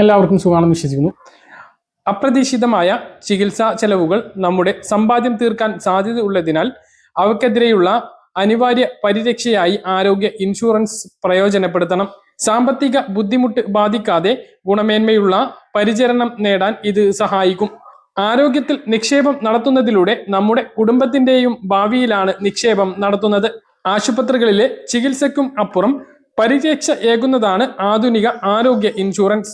എല്ലാവർക്കും സുഖമാണെന്ന് വിശ്വസിക്കുന്നു. അപ്രതീക്ഷിതമായ ചികിത്സാ ചെലവുകൾ നമ്മുടെ സമ്പാദ്യം തീർക്കാൻ സാധ്യത ഉള്ളതിനാൽ അവക്കെതിരെയുള്ള അനിവാര്യ പരിരക്ഷയായി ആരോഗ്യ ഇൻഷുറൻസ് പ്രയോജനപ്പെടുത്തണം. സാമ്പത്തിക ബുദ്ധിമുട്ട് ബാധിക്കാതെ ഗുണമേന്മയുള്ള പരിചരണം നേടാൻ ഇത് സഹായിക്കും. ആരോഗ്യത്തിൽ നിക്ഷേപം നടത്തുന്നതിലൂടെ നമ്മുടെ കുടുംബത്തിന്റെയും ഭാവിയിലാണ് നിക്ഷേപം നടത്തുന്നത്. ആശുപത്രികളിലെ ചികിത്സയ്ക്കും അപ്പുറം പരിരക്ഷ ഏകുന്നതാണ് ആധുനിക ആരോഗ്യ ഇൻഷുറൻസ്.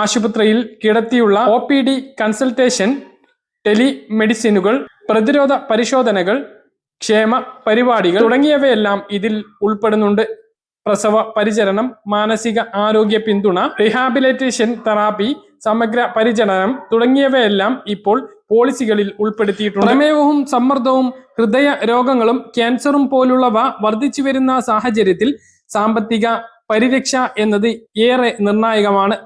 ആശുപത്രിയിൽ കിടത്തിയുള്ള ഒ പി ഡി കൺസൾട്ടേഷൻ ടെലിമെഡിസിനുകൾ പ്രതിരോധ പരിശോധനകൾ ക്ഷേമ പരിപാടികൾ തുടങ്ങിയവയെല്ലാം ഇതിൽ ഉൾപ്പെടുന്നുണ്ട്. പ്രസവ പരിചരണം മാനസിക ആരോഗ്യ പിന്തുണ റിഹാബിലിറ്റേഷൻ തെറാപ്പി സമഗ്ര പരിചരണം തുടങ്ങിയവയെല്ലാം ഇപ്പോൾ പോളിസികളിൽ ഉൾപ്പെടുത്തിയിട്ടുണ്ട്. പ്രമേഹവും സമ്മർദ്ദവും ഹൃദയ രോഗങ്ങളും ക്യാൻസറും പോലുള്ളവ വർദ്ധിച്ചു വരുന്ന സാഹചര്യത്തിൽ സാമ്പത്തിക പരിരക്ഷ എന്നത് ഏറെ നിർണായകമാണ്.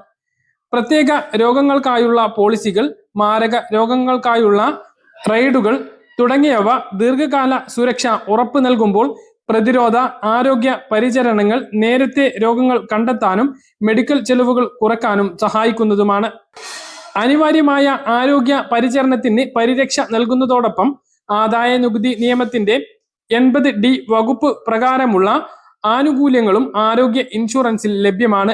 പ്രത്യേക രോഗങ്ങൾക്കായുള്ള പോളിസികൾ മാരക രോഗങ്ങൾക്കായുള്ള ട്രേഡുകൾ തുടങ്ങിയവ ദീർഘകാല സുരക്ഷ ഉറപ്പു നൽകുമ്പോൾ പ്രതിരോധ ആരോഗ്യ പരിചരണങ്ങൾ നേരത്തെ രോഗങ്ങൾ കണ്ടെത്താനും മെഡിക്കൽ ചെലവുകൾ കുറക്കാനും സഹായിക്കുന്നതുമാണ്. അനിവാര്യമായ ആരോഗ്യ പരിചരണത്തിന് പരിരക്ഷ നൽകുന്നതോടൊപ്പം ആദായ നികുതി നിയമത്തിന്റെ എൺപത് ഡി വകുപ്പ് പ്രകാരമുള്ള ആനുകൂല്യങ്ങളും ആരോഗ്യ ഇൻഷുറൻസിൽ ലഭ്യമാണ്.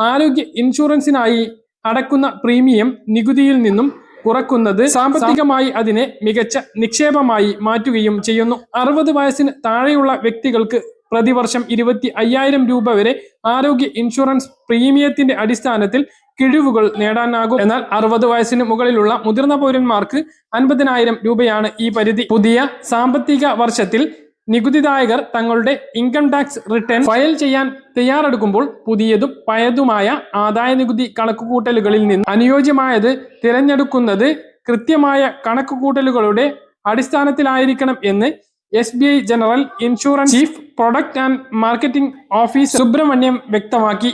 ആരോഗ്യ ഇൻഷുറൻസിനായി അടക്കുന്ന പ്രീമിയം നികുതിയിൽ നിന്നും കുറക്കുന്നത് സാമ്പത്തികമായി അതിനെ മികച്ച നിക്ഷേപമായി മാറ്റുകയും ചെയ്യുന്നു. അറുപത് വയസ്സിന് താഴെയുള്ള വ്യക്തികൾക്ക് പ്രതിവർഷം ഇരുപത്തി അയ്യായിരം രൂപ വരെ ആരോഗ്യ ഇൻഷുറൻസ് പ്രീമിയത്തിന്റെ അടിസ്ഥാനത്തിൽ കിഴിവുകൾ നേടാനാകും. എന്നാൽ അറുപത് വയസ്സിന് മുകളിലുള്ള മുതിർന്ന പൗരന്മാർക്ക് അൻപതിനായിരം രൂപയാണ് ഈ പരിധി. പുതിയ സാമ്പത്തിക വർഷത്തിൽ നികുതിദായകർ തങ്ങളുടെ ഇൻകം ടാക്സ് റിട്ടേൺ ഫയൽ ചെയ്യാൻ തയ്യാറെടുക്കുമ്പോൾ പുതിയതും പഴയതുമായ ആദായ നികുതി കണക്കുകൂട്ടലുകളിൽ നിന്ന് അനുയോജ്യമായത് തിരഞ്ഞെടുക്കുന്നത് കൃത്യമായ കണക്കുകൂട്ടലുകളുടെ അടിസ്ഥാനത്തിലായിരിക്കണം എന്ന് S B I general insurance chief product and marketing officer Subramaniam വ്യക്തമാക്കി.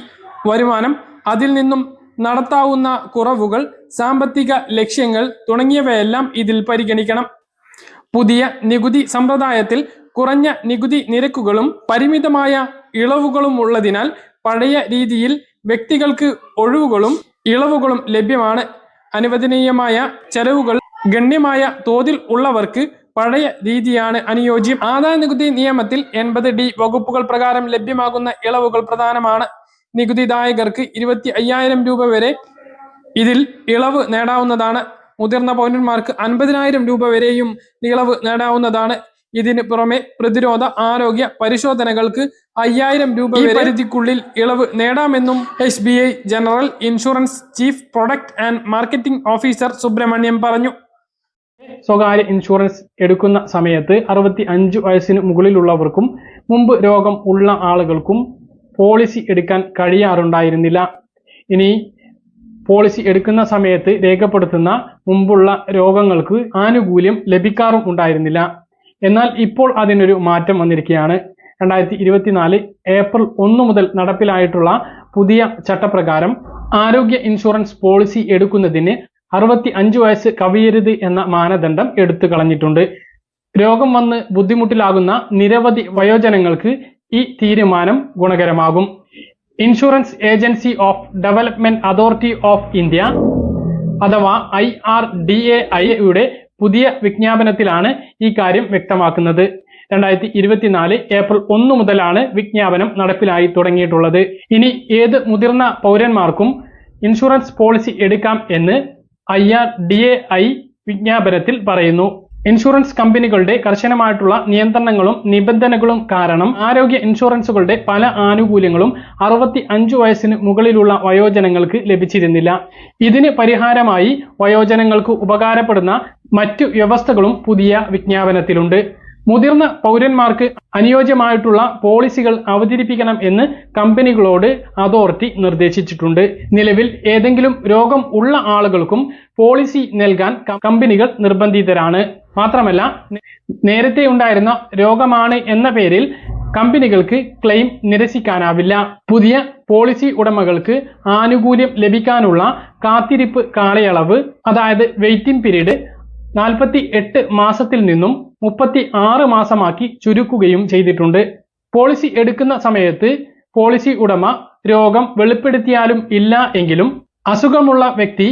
വരുമാനം അതിൽ നിന്നും നടത്താവുന്ന കുറവുകൾ സാമ്പത്തിക ലക്ഷ്യങ്ങൾ തുടങ്ങിയവയെല്ലാം ഇതിൽ പരിഗണിക്കണം. പുതിയ നികുതി സമ്പ്രദായത്തിൽ കുറഞ്ഞ നികുതി നിരക്കുകളും പരിമിതമായ ഇളവുകളും ഉള്ളതിനാൽ പഴയ രീതിയിൽ വ്യക്തികൾക്ക് ഒഴിവുകളും ഇളവുകളും ലഭ്യമാണ്. അനുവദനീയമായ ചെലവുകൾ ഗണ്യമായ തോതിൽ ഉള്ളവർക്ക് പഴയ രീതിയാണ് അനുയോജ്യം. ആദായ നികുതി നിയമത്തിൽ എൺപത് ഡി വകുപ്പുകൾ പ്രകാരം ലഭ്യമാകുന്ന ഇളവുകൾ പ്രധാനമാണ്. നികുതിദായകർക്ക് ഇരുപത്തി അയ്യായിരം രൂപ വരെ ഇതിൽ ഇളവ് നേടാവുന്നതാണ്. മുതിർന്ന പൗരന്മാർക്ക് അൻപതിനായിരം രൂപ വരെയും ഇളവ് നേടാവുന്നതാണ്. ഇതിന് പുറമെ പ്രതിരോധ ആരോഗ്യ പരിശോധനകൾക്ക് അയ്യായിരം രൂപ പരിധിക്കുള്ളിൽ ഇളവ് നേടാമെന്നും S B I general insurance chief product and marketing officer Subramaniam പറഞ്ഞു. സ്വകാര്യ ഇൻഷുറൻസ് എടുക്കുന്ന സമയത്ത് അറുപത്തി അഞ്ച് വയസ്സിന് മുകളിലുള്ളവർക്കും മുമ്പ് രോഗം ഉള്ള ആളുകൾക്കും പോളിസി എടുക്കാൻ കഴിയാറുണ്ടായിരുന്നില്ല. ഇനി പോളിസി എടുക്കുന്ന സമയത്ത് രേഖപ്പെടുത്തുന്ന മുമ്പുള്ള രോഗങ്ങൾക്ക് ആനുകൂല്യം ലഭിക്കാറും ഉണ്ടായിരുന്നില്ല. എന്നാൽ ഇപ്പോൾ അതിനൊരു മാറ്റം വന്നിരിക്കുകയാണ്. രണ്ടായിരത്തി ഇരുപത്തിനാല് ഏപ്രിൽ ഒന്ന് മുതൽ നടപ്പിലായിട്ടുള്ള പുതിയ ചട്ടപ്രകാരം ആരോഗ്യ ഇൻഷുറൻസ് പോളിസി എടുക്കുന്നതിന് അറുപത്തി അഞ്ച് വയസ്സ് കവിയരുത് എന്ന മാനദണ്ഡം എടുത്തു കളഞ്ഞിട്ടുണ്ട്. രോഗം വന്ന് ബുദ്ധിമുട്ടിലാകുന്ന നിരവധി വയോജനങ്ങൾക്ക് ഈ തീരുമാനം ഗുണകരമാകും. Insurance agency of development authority of India അഥവാ ഐ ആർ ഡി എ ഐയുടെ പുതിയ വിജ്ഞാപനത്തിലാണ് ഈ കാര്യം വ്യക്തമാക്കുന്നത്. രണ്ടായിരത്തി ഇരുപത്തിനാല് ഏപ്രിൽ ഒന്ന് മുതലാണ് വിജ്ഞാപനം നടപ്പിലായി തുടങ്ങിയിട്ടുള്ളത്. ഇനി ഏത് മുതിർന്ന പൗരന്മാർക്കും ഇൻഷുറൻസ് പോളിസി എടുക്കാം എന്ന് I R D A I വിജ്ഞാപനത്തിൽ പറയുന്നു. ഇൻഷുറൻസ് കമ്പനികളുടെ കർശനമായിട്ടുള്ള നിയന്ത്രണങ്ങളും നിബന്ധനകളും കാരണം ആരോഗ്യ ഇൻഷുറൻസുകളുടെ പല ആനുകൂല്യങ്ങളും അറുപത്തി അഞ്ചു വയസ്സിന് മുകളിലുള്ള വയോജനങ്ങൾക്ക് ലഭിച്ചിരുന്നില്ല. ഇതിന് പരിഹാരമായി വയോജനങ്ങൾക്ക് ഉപകാരപ്പെടുന്ന മറ്റു വ്യവസ്ഥകളും പുതിയ വിജ്ഞാപനത്തിലുണ്ട്. മുതിർന്ന പൗരന്മാർക്ക് അനുയോജ്യമായിട്ടുള്ള പോളിസികൾ അവതരിപ്പിക്കണം എന്ന് കമ്പനികളോട് അതോറിറ്റി നിർദ്ദേശിച്ചിട്ടുണ്ട്. നിലവിൽ ഏതെങ്കിലും രോഗം ഉള്ള ആളുകൾക്കും പോളിസി നൽകാൻ കമ്പനികൾ നിർബന്ധിതരാണ്. മാത്രമല്ല നേരത്തെ ഉണ്ടായിരുന്ന രോഗമാണ് എന്ന പേരിൽ കമ്പനികൾക്ക് ക്ലെയിം നിരസിക്കാനാവില്ല. പുതിയ പോളിസി ഉടമകൾക്ക് ആനുകൂല്യം ലഭിക്കാനുള്ള കാത്തിരിപ്പ് കാലയളവ് അതായത് വെയിറ്റിംഗ് പീരീഡ് നാൽപ്പത്തി എട്ട് മാസത്തിൽ നിന്നും മുപ്പത്തി ആറ് മാസമാക്കി ചുരുക്കുകയും ചെയ്തിട്ടുണ്ട്. പോളിസി എടുക്കുന്ന സമയത്ത് പോളിസി ഉടമ രോഗം വെളിപ്പെടുത്തിയാലും ഇല്ല എങ്കിലും അസുഖമുള്ള വ്യക്തി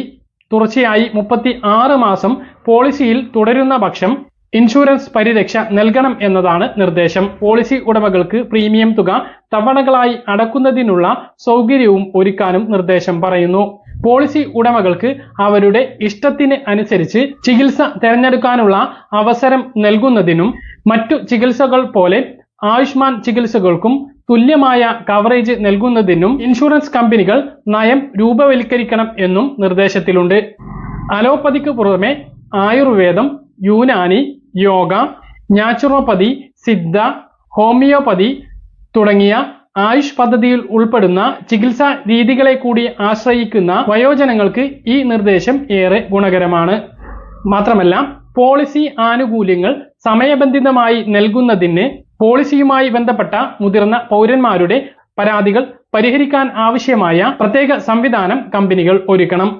തുടർച്ചയായി മുപ്പത്തി ആറ് മാസം പോളിസിയിൽ തുടരുന്ന പക്ഷം ഇൻഷുറൻസ് പരിരക്ഷ നൽകണം എന്നതാണ് നിർദ്ദേശം. പോളിസി ഉടമകൾക്ക് പ്രീമിയം തുക തവണകളായി അടക്കുന്നതിനുള്ള സൗകര്യവും ഒരുക്കാനും നിർദ്ദേശം പറയുന്നു. പോളിസി ഉടമകൾക്ക് അവരുടെ ഇഷ്ടത്തിന് അനുസരിച്ച് ചികിത്സ തിരഞ്ഞെടുക്കാനുള്ള അവസരം നൽകുന്നതിനും മറ്റു ചികിത്സകൾ പോലെ ആയുഷ്മാൻ ചികിത്സകൾക്കും തുല്യമായ കവറേജ് നൽകുന്നതിനും ഇൻഷുറൻസ് കമ്പനികൾ നയം രൂപവൽക്കരിക്കണം എന്നും നിർദ്ദേശത്തിലുണ്ട്. അലോപ്പതിക്ക് പുറമെ ആയുർവേദം യൂനാനി യോഗ നാച്ചുറോപ്പതി സിദ്ധ ഹോമിയോപ്പതി തുടങ്ങിയ ആയുഷ് പദ്ധതിയിൽ ഉൾപ്പെടുന്ന ചികിത്സാ രീതികളെ കൂടി ആശ്രയിക്കുന്ന വയോജനങ്ങൾക്ക് ഈ നിർദ്ദേശം ഏറെ ഗുണകരമാണ്. മാത്രമല്ല പോളിസി ആനുകൂല്യങ്ങൾ സമയബന്ധിതമായി നൽകുന്നതിന് പോളിസിയുമായി ബന്ധപ്പെട്ട മുതിർന്ന പൗരന്മാരുടെ പരാതികൾ പരിഹരിക്കാൻ ആവശ്യമായ പ്രത്യേക സംവിധാനം കമ്പനികൾ ഒരുക്കണം.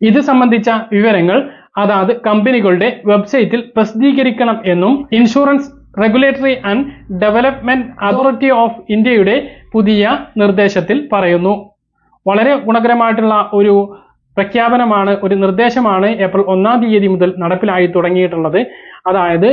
ഇത് സംബന്ധിച്ച വിവരങ്ങൾ അതാത് കമ്പനികളുടെ വെബ്സൈറ്റിൽ പ്രസിദ്ധീകരിക്കണം എന്നും insurance regulatory and development authority of ഇന്ത്യയുടെ പുതിയ നിർദ്ദേശത്തിൽ പറയുന്നു. വളരെ ഗുണകരമായിട്ടുള്ള ഒരു പ്രഖ്യാപനമാണ് ഒരു നിർദ്ദേശമാണ് ഏപ്രിൽ ഒന്നാം തീയതി മുതൽ നടപ്പിലായി തുടങ്ങിയിട്ടുള്ളത്. അതായത്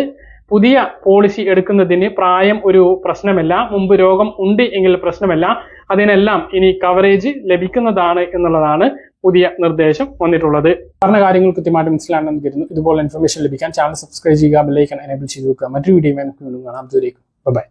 പുതിയ പോളിസി എടുക്കുന്നതിന് പ്രായം ഒരു പ്രശ്നമല്ല മുമ്പ് രോഗം ഉണ്ട് എങ്കിൽ പ്രശ്നമല്ല അതിനെല്ലാം ഇനി കവറേജ് ലഭിക്കുന്നതാണ് എന്നുള്ളതാണ് പുതിയ നിർദ്ദേശം വന്നിട്ടുള്ളത്. പറഞ്ഞ കാര്യങ്ങൾ കൃത്യമായിട്ട് മനസ്സിലാണെന്ന് കരുതുന്നു. ഇതുപോലെ ഇൻഫർമേഷൻ ലഭിക്കാൻ ചാനൽ സബ്സ്ക്രൈബ് ചെയ്യുക ബെല്ലൈക്കൺ എനേബിൾ ചെയ്ത് വെക്കുക. മറ്റൊരു വീഡിയോ കാണാം. ദൂരേക്കും ബൈ